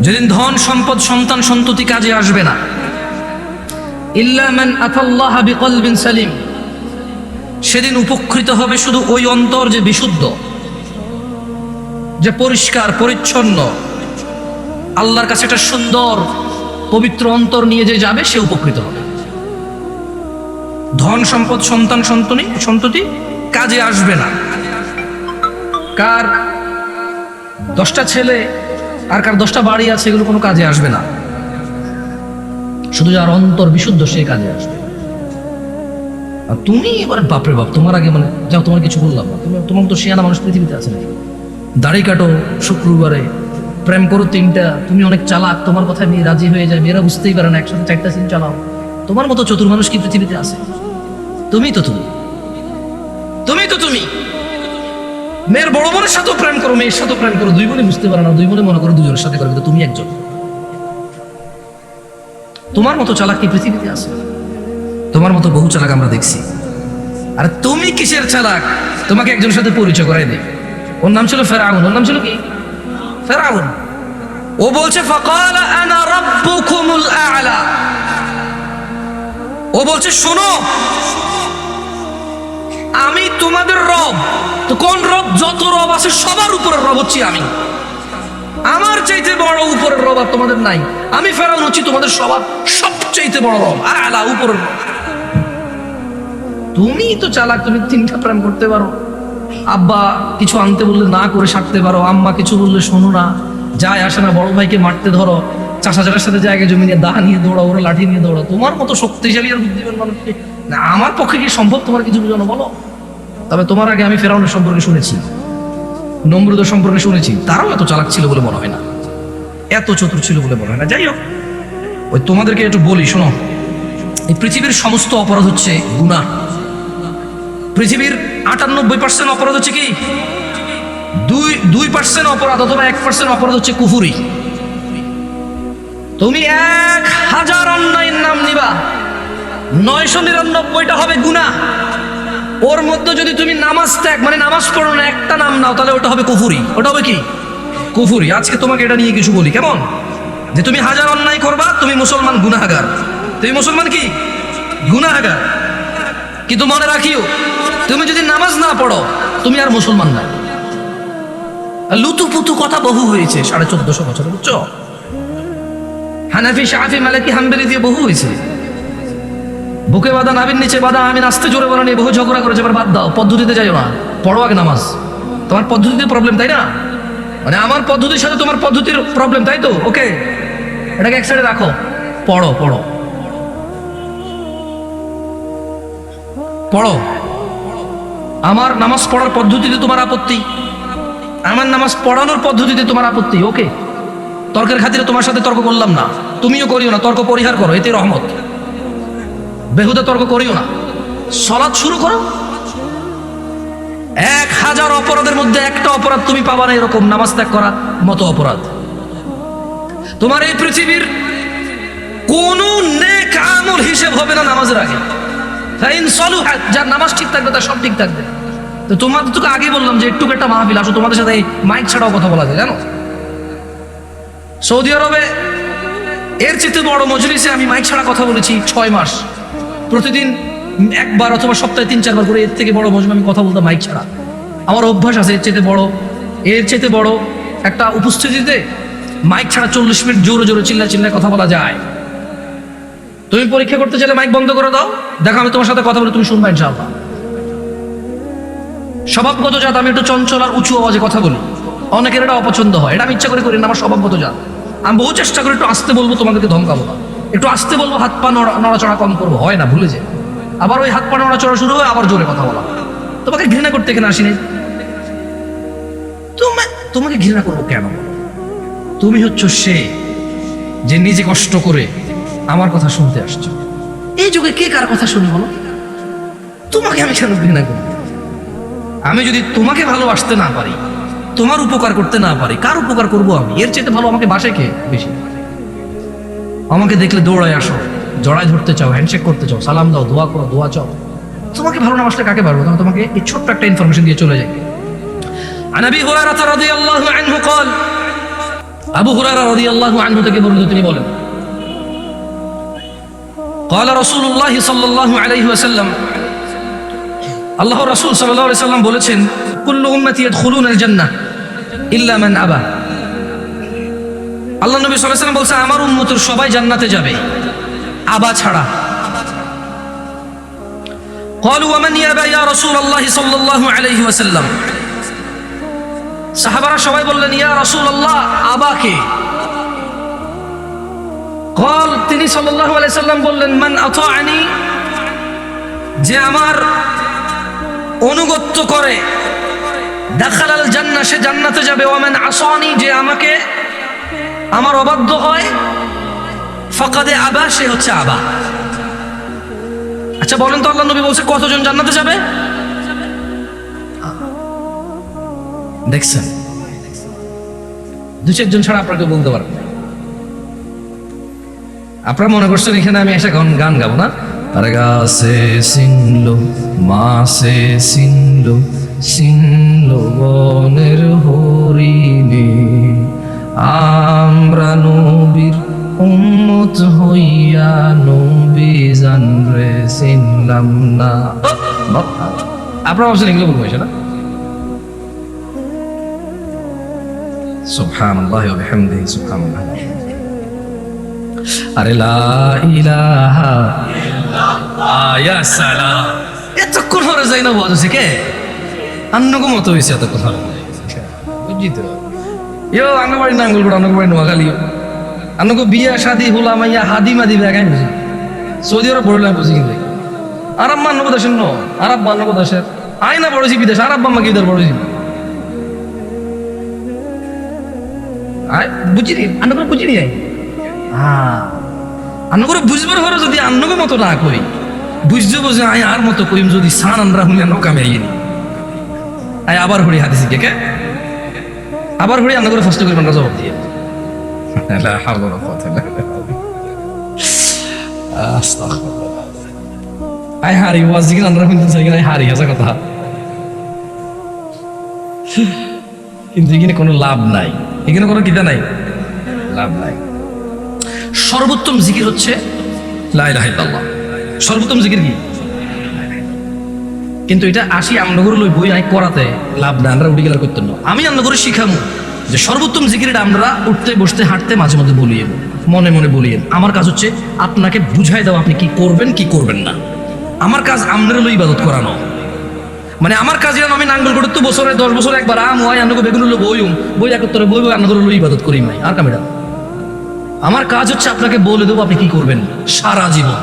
যেদিন ধন, সম্পদ, সন্তান, সন্ততি কাজে আসবে না। বিকলবিন সালিম। সেদিন উপকৃত হবে শুধু ওই অন্তর যে বিশুদ্ধ, যে পরিষ্কার, পরিচ্ছন্ন। আল্লাহর কাছে একটা সুন্দর, পবিত্র অন্তর নিয়ে যে যাবে, সে উপকৃত হবে। ধন, সম্পদ, সন্তান, সন্তনি, সন্ততি কাজে আসবে না। কার দশটা ছেলে আর কার দশটা বাড়ি আছে, এগুলো কোনো কাজে আসবে না। শুধু যার অন্তর বিশুদ্ধ, সে কাজে আসবে। আর তুমি এবার বাপরে বাপ, তোমার আগে মানে যাও, তোমার কিছু বললাম তুমি তোমার তো শিয়ানা মানুষ পৃথিবীতে আছে নাকি? দাড়ি কাটো, শুক্রবারে প্রেম করো তিনটা, তুমি অনেক চালাক, তোমার কথা নিয়ে রাজি হয়ে যায়, মেয়েরা বুঝতেই পারে না, একসাথে চারটা সিন চালাও। তোমার মতো চতুর মানুষ কি পৃথিবীতে আছে? তুমি তো তুমি। তুমি তো তুমি। মেয়ের বড় বোনের সাথেও প্রেম করো, মেয়ের সাথেও প্রেম করো। দুই বোনে বুঝতে পারে না, দুই বোনে মনে করো দুজনের সাথে করবে তুমি একজন। তোমার মতো চালাক কি পৃথিবীতে আছে? তোমার মতো বহু চালাক আমরা দেখছি। আর তুমি কিসের চালাক? তোমাকে একজনের সাথে পরিচয় করাই দেয় ওর নাম ছিল ফেরাউন, ওর নাম ছিল কি? ফেরাউন। ও বলছে ও বলছে, শোনো আমি তোমাদের রব। তো কোন রব? যত রব আছে, সবার উপরের রব হচ্ছি আমি। আমার চাইতে বড় উপরের রব আর তোমাদের নাই। আমি ফেরাউন হচ্ছি তোমাদের সবার সবচাইতে বড় রব। আর আলা উপরের তুমি তো চালাক, তুমি তিনটা প্রেম করতে পারো। আব্বা কিছু আনতে বললে না করে সারতে পারো। আম্মা কিছু বললে শোনো না। যায় আসে না, বড় ভাইকে মারতে ধরো। চাষা চাষার সাথে জায়গায় জমি নিয়ে দা নিয়ে দৌড়াও, ওরা লাঠি নিয়ে দৌড়াও। তোমার মতো শক্তিশালী আর বুদ্ধিমান মানুষকে না, আমার পক্ষে কি সম্ভব তোমার কিছু বোঝানো, বলো? তবে তোমার আগে আমি ফেরাউনের সম্পর্কে শুনেছি। নমরুদের সম্পর্কে শুনেছি। তারাও এত চালাক ছিল বলে মনে হয় না। এত চতুর ছিল বলে মনে হয় না। যাই হোক, ওই তোমাদেরকে একটু বলি, শোনো। এই পৃথিবীর সমস্ত অপরাধ হচ্ছে গুনাহ পৃথিবীর আটানব্বই পার্সেন্ট অপরাধ হচ্ছে কি? দুই দুই পার্সেন্ট অপরাধ অথবা এক পার্সেন্ট অপরাধ হচ্ছে কুফুরি। তুমি এক হাজার অন্যায়ের নাম নিবা। নয়শো নিরানব্বইটা হবে গুণা ওর মধ্যে যদি তুমি নামাজ ত্যাগ মানে নামাজ পড়ো না, একটা নাম নাও, তাহলে ওটা হবে কুফুরি। ওটা হবে কি? কুফুরি। আজকে তোমাকে এটা নিয়ে কিছু বলি, কেমন? যে তুমি হাজার অন্যায় করবা, তুমি মুসলমান গুনাহাগার। তুমি মুসলমান কি? গুনাহাগার। কিন্তু মনে রাখিও, তুমি যদি নামাজ না পড়ো, তুমি আর মুসলমান না। লুতু পুতু কথা বহু হয়েছে, সাড়ে চোদ্দশো বছর, বুঝছ? হানাফি শাহি মালিকি, হাম্বেলি দিয়ে বহু হয়েছে। বুকে বাদা নাবির নিচে বাদা আমি নাচতে জোরে বলা নিয়ে বহু ঝগড়া করেছে, এবার বাদ দাও। পদ্ধতিতে যাইও না। পড়ো আগে নামাজ। তোমার পদ্ধতিতে প্রবলেম তাই না? মানে আমার পদ্ধতির সাথে তোমার পদ্ধতির প্রবলেম তাই তো? ওকে এটাকে এক সাইডে রাখো। পড়ো পড়ো। পড়ো। আমার নামাজ পড়ার পদ্ধতিতে তোমার আপত্তি। আমার নামাজ পড়ানোর পদ্ধতিতে তোমার আপত্তি ওকে তর্কের খাতিরে তোমার সাথে তর্ক করলাম না। তুমিও করিও না, তর্ক পরিহার করো, এতে রহমত। বেহুদা তর্ক করিও না। সলাৎ শুরু করো। এক হাজার অপরাধের মধ্যে একটা অপরাধ তুমি পাবা না, এরকম নামাজ ত্যাগ করা মতো অপরাধ। তোমার এই পৃথিবীর কোন নেক আমল হিসেব হবে না নামাজের আগে। যার নামাজ ঠিক থাকবে, তার সব ঠিক থাকবে। তো তোমাদের তোকে আগে বললাম যে একটু একটা মাহফিল, আসো, তোমাদের সাথে এই মাইক ছাড়াও কথা বলা যায়, জানো? সৌদি আরবে এর চেয়ে বড় মজলিসে আমি মাইক ছাড়া কথা বলেছি ছয় মাস। প্রতিদিন একবার অথবা সপ্তাহে তিন, চারবার করে এর থেকে বড় মজমে আমি কথা বলতাম মাইক ছাড়া। আমার অভ্যাস আছে এর চেয়ে বড়। এর চেয়ে বড় একটা উপস্থিতিতে মাইক ছাড়া চল্লিশ মিনিট জোরে জোরে চিল্লা চিল্লায় কথা বলা যায়। তুমি পরীক্ষা করতে চাইলে মাইক বন্ধ করে দাও। দেখো, আমি তোমার সাথে কথা বলে, তুমি শুনবা ইনশাআল্লাহ। স্বভাবগত জাত, আমি একটু চঞ্চল আর উঁচু আওয়াজে কথা বলি। অনেকের এটা অপছন্দ হয়। এটা আমি ইচ্ছা করে করি না, আমার স্বভাবগত জাত। আমি বহু চেষ্টা করে একটু আসতে বলব, তোমাদেরকে ধমকাবো না। একটু আসতে বলব, হাত পা নড়াচড়া কম করব। হয় না, ভুলে যে আবার ওই হাত পা নড়াচড়া শুরু হয় আবার জোরে কথা বলা। তোমাকে ঘৃণা করতে এখানে আসিনি? তোমাকে ঘৃণা করব কেন? তুমি হচ্ছ সে যে নিজে কষ্ট করে আমার কথা শুনতে আসছো। এই যুগে কে কার কথা শুনে বলো? তোমাকে আমি কেন ঘৃণা করি? আমি যদি তোমাকে ভালোবাসতে না পারি, তোমার উপকার করতে না পারি, কার উপকার করব আমি? এর চেয়ে ভালো আমাকে বাসে কে? বেশি। আমাকে দেখলে দৌড়ায় আসো জড়ায় ধরতে চাও হ্যান্ডশেক করতে চাও সালাম দাও দোয়া করো দোয়া চাও তোমাকে ভালো না বাসলে কাকে পারবো তখন তোমাকে এই ছোট্ট একটা ইনফরমেশন দিয়ে চলে যাই عن ابي هريره رضي الله عنه قال আবু হুরায়রা রাদিয়াল্লাহু আনহু থেকে বর্ণিত তিনি বলেন قال رسول الله صلى الله عليه وسلم আল্লাহ রাসূল সাল্লাল্লাহু আলাইহি সাল্লাম বলেছেন কুল্লু উম্মতি ইয়াদখুলুনা আল জান্নাহ ইল্লা মান আবা আল্লাহ নবী সাল্লাল্লাহু আলাইহি সাল্লাম বলছেন আমার উম্মতের সবাই জান্নাতে যাবে আবা ছাড়া قالوا ومن يابى يا رسول الله صلى الله عليه وسلم সাহাবারা সবাই বললেন ইয়া রাসূলুল্লাহ আবাকে কল তিনি সাল্লাল্লাহু আলাইহি সাল্লাম বললেন মান আতাআনি যে আমার অনুগত্য করে দাখালাল জান্নাহ সে জান্নাতে যাবে ওয়ামান আসানি যে আমাকে আমার অবাধ্য হয়। ফকাদে আবা, সে হচ্ছে আবা। আচ্ছা বলেন তো আল্লাহ নবী বলছে, কতজন জান্নাতে যাবে? দেখছেন? দু চারজন ছাড়া আপনাকে বলতে পারবেন। আপনারা মনে করছেন এখানে আমি এসে গান গান গাবো না? গাছে সিনলো মাসে সিনলো সিনলো বনের হরিণে। আপনারা ভাবছেন এগুলো বলব না? সুবহানাল্লাহি ওয়া বিহামদিহি, সুবহানাল্লাহ। আরে লা ইলাহা ইয়া সালাম। এতক্ষণ ধরে যাই না কে? মতো হয়েছে এতক্ষণ ধরে। বুঝছি তো? ইয়ো আঙ্গবাড়ি নাঙ্গল করে আঙ্গবাড়ি নোয়াখালী। বিয়া শাদি হোলা মাইয়া হাদি মাদি বেগাই বুঝি সৌদি আরব পড়লাম বুঝি কিন্তু আরব মান্য দেশের ন? আরব মান্য দেশের আইনা পড়েছি বিদেশ আরব মাম্মা কি পড়েছি আয় বুঝি নি আন্ন করে বুঝি নি আই হ্যাঁ আন্ন করে বুঝবার হরে যদি আন্নকে মতো না কই বুঝতে বুঝে আয় আর মতো কইম যদি সান আমরা হুনি আন্ন কামে আইনি আয় আবার হরি হাদিসি কে কে? আবার হরি আন্ন করে ফার্স্ট করে জবাব দিয়ে। আমরা কিন্তু চাই আয় হারি আছে কথা। কিন্তু এখানে কোনো লাভ নাই। এখানে কোনো কিতা নাই? লাভ নাই। সর্বোত্তম জিকির হচ্ছে লাই ইল্লাল্লাহ। সর্বোত্তম জিকির কি? কিন্তু এটা আসি আমনগর লই বই আই করাতে লাভ না আমরা উঠে গেলে করতেন না আমি আমনগরে শিখামু যে সর্বোত্তম জিকিরটা আমরা উঠতে, বসতে, হাঁটতে মাঝে মধ্যে বলিয়ে মনে মনে বলিয়ে আমার কাজ হচ্ছে আপনাকে বুঝাই দাও আপনি কি করবেন কি করবেন না। আমার কাজ আমনের লই ইবাদত করানো। মানে আমার কাজ আমি নাঙ্গল তো বছরে, দশ বছর একবার আম হয় আন্নকে বেগুন হলো বই বই একত্তরে বই বই আন্নগর লই ইবাদত করি মাই আর কামিরা? আমার কাজ হচ্ছে আপনাকে বলে দেবো আপনি কি করবেন সারা জীবন।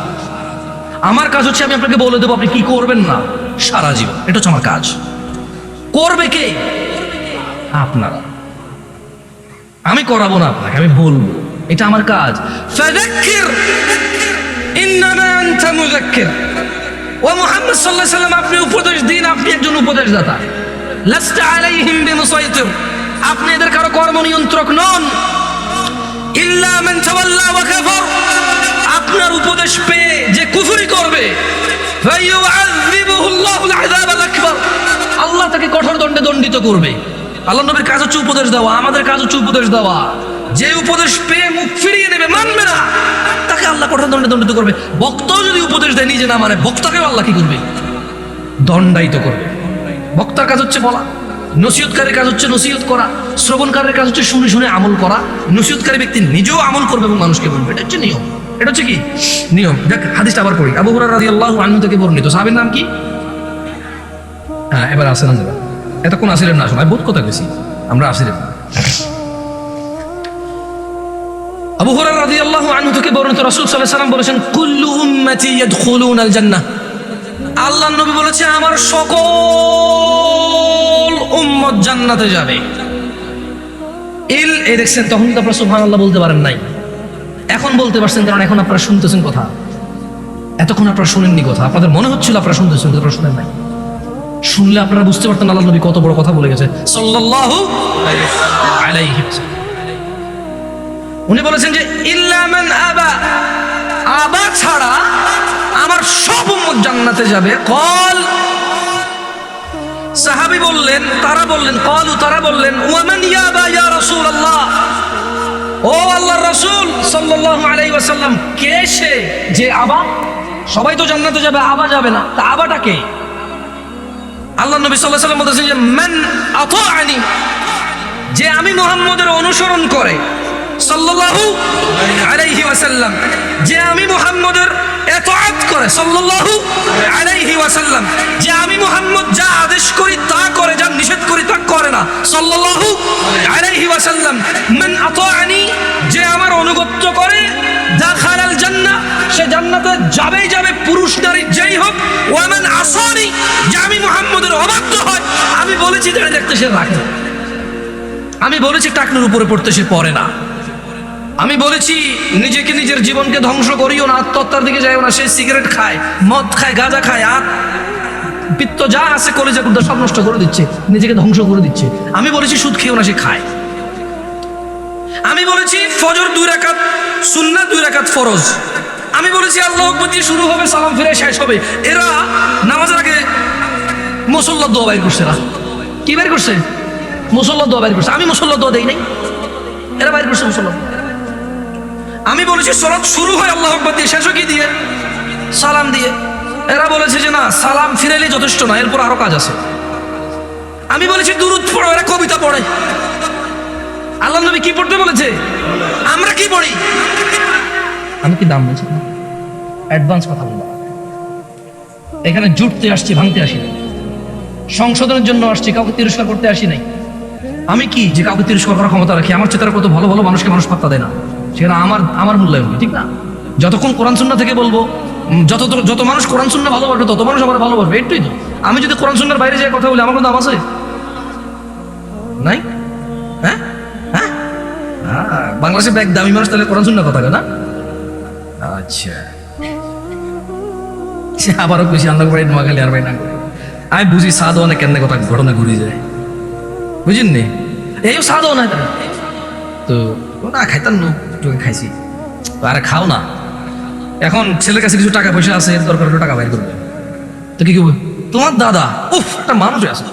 আমার কাজ হচ্ছে আমি আপনাকে বলে দেবো আপনি কি করবেন না। সারা জীবন। এটা হচ্ছে আমার কাজ। করবে কে? আপনারা। আমি করাবো না আপনাকে, আমি বলব। এটা আমার কাজ। ফাযাক্কির। ইন্নামা আনতা মুযাক্কির। ও মুহাম্মদ আলাইহি সাল্লাম, আপনি উপদেশ দিন, আপনি একজন উপদেশদাতা। লাস্তা আলাইহিম বিমুসাইতির, আপনি এদের কারও কর্ম নিয়ন্ত্রক নন। ইল্লা মান তাওয়াল্লা ওয়া কাফার, আপনার উপদেশ পেয়ে যে কুফরি করবে ফায়ুআযিবুহু আল্লাহুল আযাবাল আকবার, আল্লাহ তাকে কঠোর দণ্ডে দণ্ডিত করবে। আল্লাহ নবীর কাজ হচ্ছে উপদেশ দেওয়া, আমাদের কাজ হচ্ছে উপদেশ দেওয়া। যে উপদেশ পেয়ে মুখ ফিরিয়ে নেবে মানবে না। তাকে আল্লাহ কঠোর দণ্ডে দণ্ডিত করবে। বক্তাও যদি উপদেশ দেয়, নিজে না মানে বক্তাকেও আল্লাহ কি করবে? দণ্ডায়িত করবে। বক্তার কাজ হচ্ছে বলা। নসিহতকারীর কাজ হচ্ছে নসিহত করা। শ্রবণকারের কাজ হচ্ছে শুনে শুনে আমল করা। নসিহতকারী ব্যক্তি নিজেও আমল করবে এবং মানুষকে বলবে, এটা হচ্ছে নিয়ম। এটা হচ্ছে কি? নিয়ম। দেখ, হাদিসটা আবার পড়ি। আবু হুরায়রা রাদিয়াল্লাহু আনহু থেকে বর্ণিত। সাহাবীর নাম কি? হ্যাঁ এবার আসেন এতক্ষণ আসিলেন না আসলে বোধ কথা গেছি আমরা আসিলেন। আবু হুরায়রা রাদিয়াল্লাহু আনহু থেকে বর্ণিত রাসূল সাল্লাল্লাহু আলাইহি বলেছেন, কুল্লু উম্মতি ইয়াদখুলুনাল জান্নাহ আল্লাহ নবী বলেছে আমার সকল উম্মত জান্নাতে যাবে। ইল এ দেখছেন, তখন তো আপনারা সুবহানাল্লাহ বলতে পারেন নাই। এখন বলতে পারছেন, কারণ এখন আপনারা শুনতেছেন কথা। এতক্ষণ আপনারা শুনেননি কথা। আপনাদের মনে হচ্ছিল আপনারা শুনতেছেন, কিন্তু শুনেন নাই। শুনলে আপনারা বুঝতে পারতেন আল্লাহ নবী কত বড় কথা বলে গেছে। সাল্লাল্লাহু আলাইহি ওয়াসাল্লাম। উনি বলেছেন যে, ইল্লা মান আবা। আবা ছাড়া আমার সব উম্মত জান্নাতে যাবে। কল। সাহাবি বললেন, তারা বললেন, কালু তারা বললেন ওয়ামান ইয়াবা ইয়া রাসূলুল্লাহ? ও আল্লাহর রাসূল সাল্লাল্লাহু আলাইহি ওয়াসাল্লাম, কে সে? যে আবা? সবাই তো জান্নাতে যাবে, আবা যাবে না। তা আবাটা কে? আল্লাহ নবী সাল্লাল্লাহু আলাইহি ওয়াসাল্লাম বলেছেন যে, মান আতাআনি। যে আমি মুহাম্মদের অনুসরণ করে। সাল্লাল্লাহু আলাইহি ওয়াসাল্লাম, যে আমি মুহাম্মদের এতআত করে, সাল্লাল্লাহু আলাইহি ওয়াসাল্লাম, যে আমি মুহাম্মদ যা আদেশ করি তা করে, যা নিষেধ করি তা করে না। সাল্লাল্লাহু আলাইহি ওয়াসাল্লাম, মান আতাআনি যে আমার অনুগত্য করে দাখালাল জান্নাহ সে জান্নাতে যাবেই যাবে, পুরুষ, নারী, যেই হোক, ওয়ামান আসানি যে আমি মুহাম্মদের অবাধ্য হয়। আমি বলেছি যে দেখতে সে রাখে আমি বলেছি, টাকনুর উপরে পড়তে সে পড়ে না। আমি বলেছি, নিজেকে নিজের জীবনকে ধ্বংস করিও না, আত্মহত্যার দিকে যাইও না, সে সিগারেট খায়, মদ খায়, গাঁজা খায়, আর পিত্ত যা আছে কলেজে কুদ্দা সব নষ্ট করে দিচ্ছে, নিজেকে ধ্বংস করে দিচ্ছে। আমি বলেছি, সুদ খেয়েও না, সে খায়। আমি বলেছি, ফজর দুই রাকাত, সুন্নাত দুই রাকাত ফরজ। আমি বলেছি আল্লাহ দিয়ে শুরু হবে, সালাম ফিরে শেষ হবে। এরা নামাজের আগে মুসল্লা দোয়া বাইর করছে এরা। কি বাইর করছে? মুসল্লা দোয়া বাইর করছে। আমি মুসল্লা দোয়া দেই নাই। এরা বাইর করছে মুসল্লা আমি বলেছি, সলাৎ শুরু হয়, আল্লাহ আকবার দিয়ে, শেষও কি দিয়ে? সালাম দিয়ে। এরা বলেছে যে, না, সালাম ফিরেলে যথেষ্ট না, এরপর আরও কাজ আছে। আমি বলেছি, দুরুদ পড়ো, এরা কবিতা পড়ে। আল্লাহ নবী কি পড়তে বলেছে? আমরা কি পড়ি? আমি কি দাম বলছি অ্যাডভান্স কথা বলব। এখানে জুটতে আসছি, ভাঙতে আসি সংশোধনের জন্য আসছি, কাউকে তিরস্কার করতে আসি নাই। আমি কি যে কাউকে তিরস্কার করার ক্ষমতা রাখি? আমার চেতার কত ভালো ভালো মানুষকে মানুষ পাত্তা দেয় না। সেখানে আমার আমার মূল্যায়ন ঠিক না? যতক্ষণ কোরআন সুন্না থেকে বলব যত যত মানুষ কোরআন সুন্না ভালোবাসবে তত মানুষ আমার ভালোবাসবে একটুই তো। আমি যদি কোরআন সুন্নার বাইরে যাই কথা বলি আমার কোনো দাম আছে? নাই? হ্যাঁ? হ্যাঁ? হ্যাঁ, বাংলাদেশে ব্যাগ দামি মানুষ তাহলে কোরআন সুন্না কথা না আচ্ছা। সে আবারও খুশি আন্দাজ বাড়ি নোয়াখালী আর বাড়ি না আমি বুঝি সাদও অনেক কেন কথা ঘটনা ঘুরে যায়। বুঝিন নি এইও সাদও না তো না খাইতাম না। তোকে খাইছি। আরে খাও না। এখন ছেলের কাছে কিছু টাকা পয়সা আছে, দরকার হলে টাকা বাইর করবে। তো কি করবে? তোমার দাদা, উফ, একটা মানুষ আছে।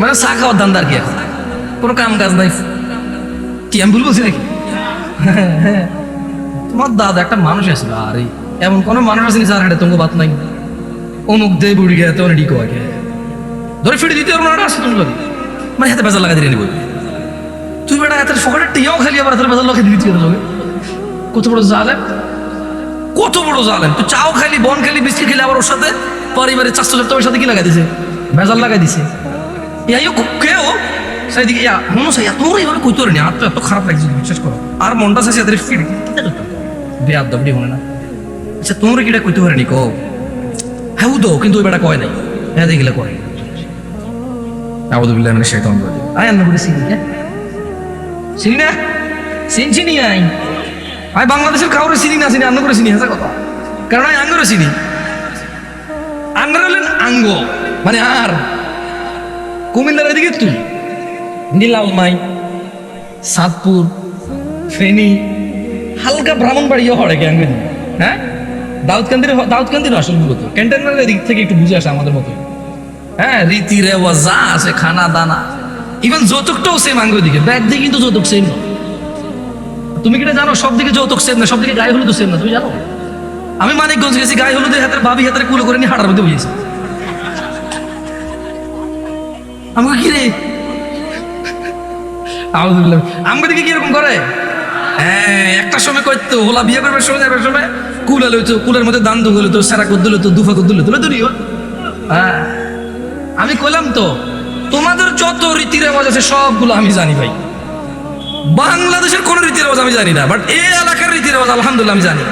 মানে চা খাওয়ার দান্দার কি এখন? কোনো কাম কাজ নাই। কি, আমি ভুল বলছি নাকি? তোমার দাদা একটা মানুষ আছে, আরে। এমন কোনো মানুষ আছে যার হাটে তোমাকে বাত নাই? অমুক দে বুড়ি গে তো ডিকো আগে ধরে ফিরে দিতে না আসে তুমি মানে হাতে বেজার লাগা দিয়ে নিবো তুই বেটা এত ফকটের টিয়াও খালি আবার এত বেজার লোকে দিতে লোকে? কত বড় জালেম। কত বড় জালেম। তুই চাও খালি বন খালি বিস্কিট খেলি আবার ওর সাথে পরিবারের চারশো সপ্তাহের সাথে কি লাগাই দিছে? ভেজাল লাগাই দিছে। ইয়াইও কেউ। সেদিকে ইয়া মনে হয় তোর এইভাবে কইতে পারিনি। আর তো এত খারাপ লাগছে বিশ্বাস করো। আর মনটা শেষে এদের ফিট। বেয়ার দবডি মনে না। আচ্ছা তোমরা কিটা কইতে পারিনি? কো হ্যাঁ তো কিন্তু ওই বেটা কয় নাই। হ্যাঁ দেখিলে কয়। আবুদুল্লাহ মানে শেখ অন্তর আয় আন্না করে চিনি হ্যাঁ? চিনি না? চিন চিনি আই আই বাংলাদেশের চিনি না, চিনি করে চিনি হাসা কথা। কারণ আমি আঙ্গরে চিনি। আঙ্গর হলেন আঙ্গ মানে আর। কুমিল্লার এদিকে তুই। নীলালমাই সাতপুর, ফেনী, হালকা ব্রাহ্মণবাড়িও হরে আঙ্গুলি হ্যাঁ? দাউদকান্দির দাউদকান্দির আসল মূলত। ক্যান্টনমেন্টের দিক থেকে একটু বুঝে আসে আমাদের মতো হ্যাঁ রীতি রেওয়াজ যা আছে, খানা দানা। ইভেন যৌতুকটাও সেম আঙ্গুর দিকে। ব্যাগ দিকে কিন্তু যৌতুক সেম তুমি কিটা জানো? সব দিকে যৌতুক সেম না, সব দিকে গায়ে হলুদ সেম না, তুমি জানো? আমি মানিকগঞ্জ গেছি, গায়ে হলুদের হাতের ভাবি হাতের কুলো করে নিয়ে হাঁটার মধ্যে বুঝেছি আমাকে কি রে? আলহামদুলিল্লাহ আমাকে দিকে করে? হ্যাঁ একটা সময় করতো, ওলা বিয়ে করবার সময়, যাবার সময় কুলা কুলের মধ্যে দান দুগুলো তো, সারা লইতো দুফা কদ্দু লইতো লইতো নিও হ্যাঁ। আমি কইলাম তো তোমাদের যত রীতি রেওয়াজ আছে, সবগুলো আমি জানি ভাই। বাংলাদেশের কোন রীতি রেওয়াজ আমি জানি না বাট এই এলাকার রীতি রেওয়াজ আলহামদুলিল্লাহ আমি জানি।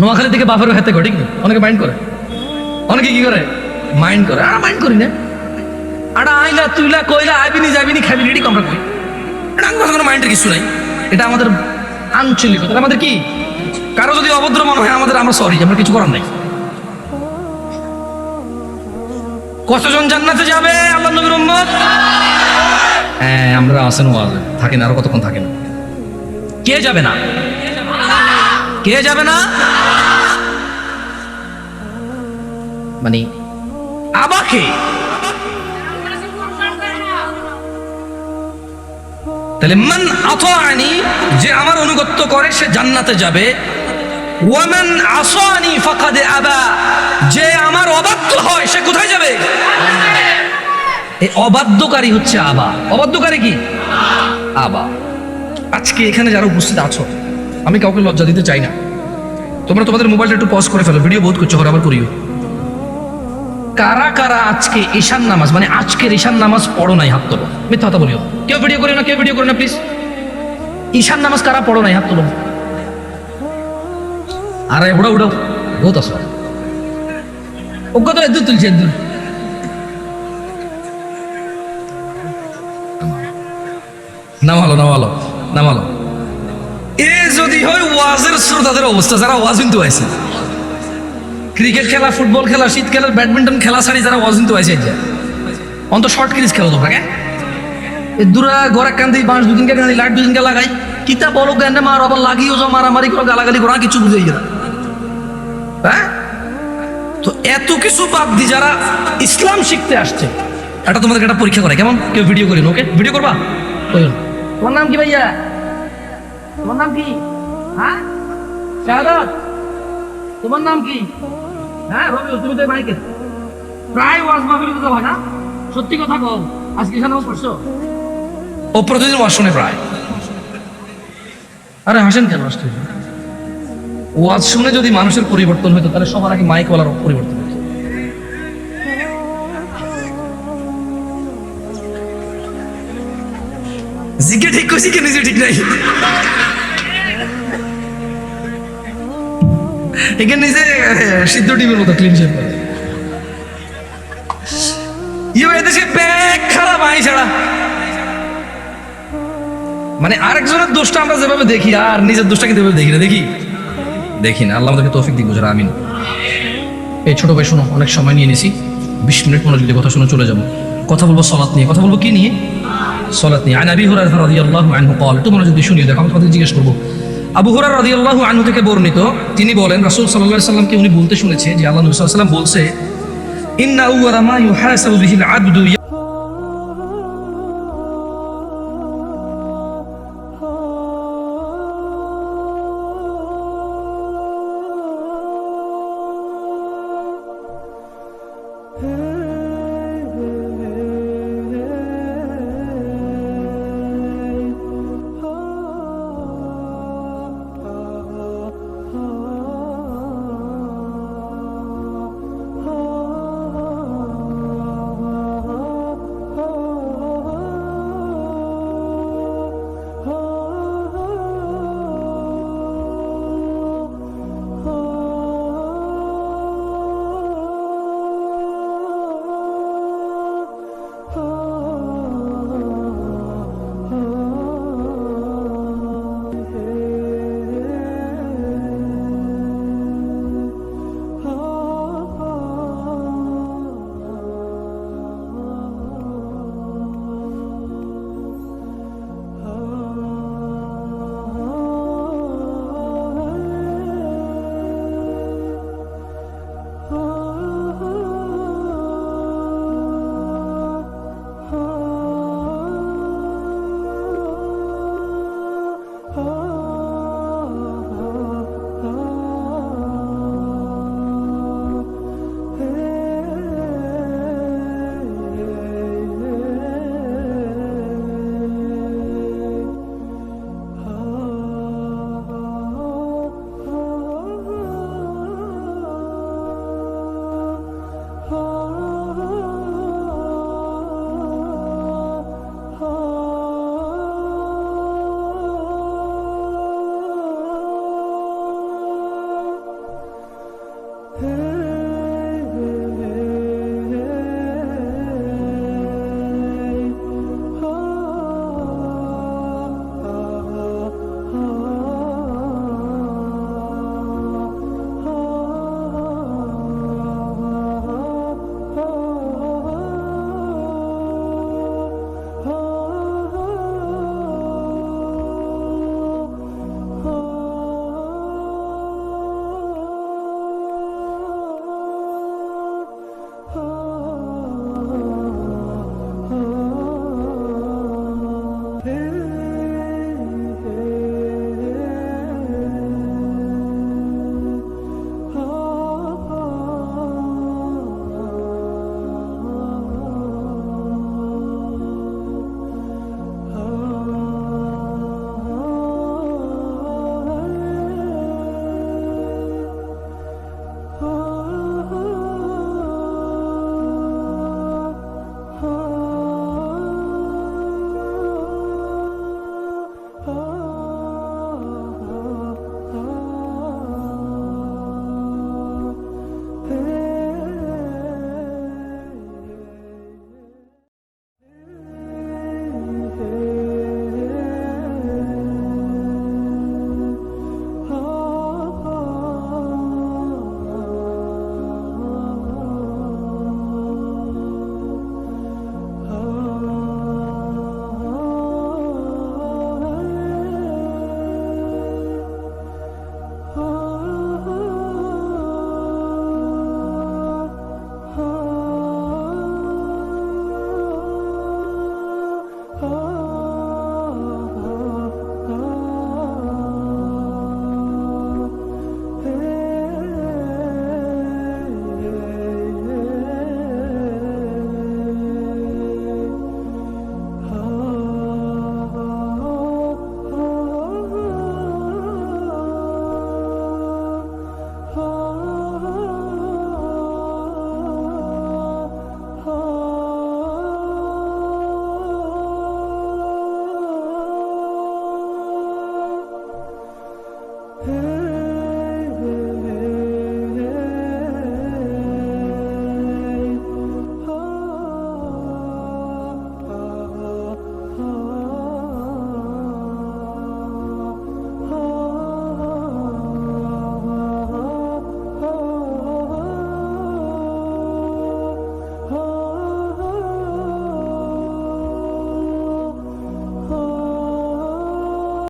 নোয়াখালী থেকে বাফেরও হাতে করে ঠিক না? অনেকে মাইন্ড করে। অনেকে কি করে? মাইন্ড করে। আর মাইন্ড করি না। আটা আইলা তুইলা কইলা আইবিনি যাবিনি খাবি রেডি আমরা কই এটা আমার কোনো মাইন্ডের কিছু নাই। এটা আমাদের আঞ্চলিকতা আমাদের কি? কারও যদি অভদ্র মনে হয়, আমাদের আমরা সরি আমরা কিছু করার নাই। কতজন জান্নাতে যাবে আল্লাহ নবীর উম্মত? হ্যাঁ আমরা আসেন থাকেন আরও কতক্ষণ থাকেন? কে যাবে না? কে যাবে না? মানে আবাকে তাহলে মান আতাআনি, যে আমার অনুগত্য করে সে জান্নাতে যাবে ওয়ামান আসানি ফাকাদ আবা। যে আমার অবাধ্য হয়, সে কোথায় যাবে? এই অবাধ্যকারী হচ্ছে আবা। অবাধ্যকারী কি? আবা। আজকে এখানে যারা উপস্থিত আছো, আমি কাউকে লজ্জা দিতে চাই না। তোমরা তোমাদের মোবাইলটা একটু পজ করে ফেলো ভিডিও বোধ করছ আবার করিও। কারা কারা আজকে ঈশান নামাজ মানে আজকের ঈশান নামাজ পড়ো নাই, হাত তোলো। মিথ্যা কথা বলিও। কেউ ভিডিও করে না, কেউ ভিডিও করে না প্লিজ ঈশান নামাজ কারা পড়ো নাই, হাত তোলো। আরে উড়াও উড়াও বহুত আসো ওকে তো এদুর তুলছে এদুর নামালো এ যদি হয় অবস্থা, যারা ক্রিকেট খেলা, ফুটবল খেলা, শীত খেলা, ব্যাডমিন্টন খেলা ছাড়ি যারা ওয়াজ কিন্তু আছে অন্ত শর্ট ক্রিজ খেলো তোমরা, কে? এ দূরা গড়ে কান্দি, বাঁশ দুদিনকে কান্দি, লাইট দুদিনকে লাগাই। কিতা বলো জ্ঞানে মার, আবার লাগিয়েও যাও মারামারি করো, গালাগালি করো কিছু বুঝেই গেল হ্যাঁ? তো এত কিছু বাদ দি যারা ইসলাম শিখতে আসছে, এটা তোমাদেরকে একটা পরীক্ষা করে কেমন? কেউ ভিডিও করিন ওকে ভিডিও করবা? তোমার নাম কি ভাইয়া? তোমার নাম কি? হ্যাঁ? শাহাদাত? তোমার নাম কি? হ্যাঁ রবি তুমি তো মাইকে। প্রায় ওয়াজ মাহফিল তো হয় না? সত্যি কথা কও, আজকে এখানে পড়ছো ও প্রতিদিন ওয়াজ শুনে প্রায়। আরে হাসেন কেন আসতে? ওয়াজ শুনে যদি মানুষের পরিবর্তন হতো তাহলে সবার আগে মাইক ওয়ালার পরিবর্তন মানে আরেকজনের দোষটা আমরা যেভাবে দেখি, আর নিজের দোষটা কিন্তু দেখি না। দেখি? দেখি না। আল্লাহ আমাদেরকে তৌফিক দিক বুঝার আমিন। এই ছোট ভাই, শোনো, অনেক সময় নিয়ে নিছি। বিশ মিনিট মনোযোগ যদি কথা শুনে চলে যাব। কথা বলব সলাৎ নিয়ে। কথা বলব কি নিয়ে? সলাৎ নিয়ে। আন আবি হুরার রাদিয়াল্লাহু আনহু কল একটু মনোযোগ দিয়ে শুনিয়ে দেখো, আমি তোমাদের জিজ্ঞেস করব। আবু হুরার রাদিয়াল্লাহু আনহু থেকে বর্ণিত, তিনি বলেন, রাসূল সাল্লাল্লাহু আলাইহি সাল্লামকে উনি বলতে শুনেছে যে, আল্লাহ নবী সাল্লাল্লাহু আলাইহি সাল্লাম বলছে ইন্না আউওয়ালা মা ইউহাসাবু বিহিল আব্দু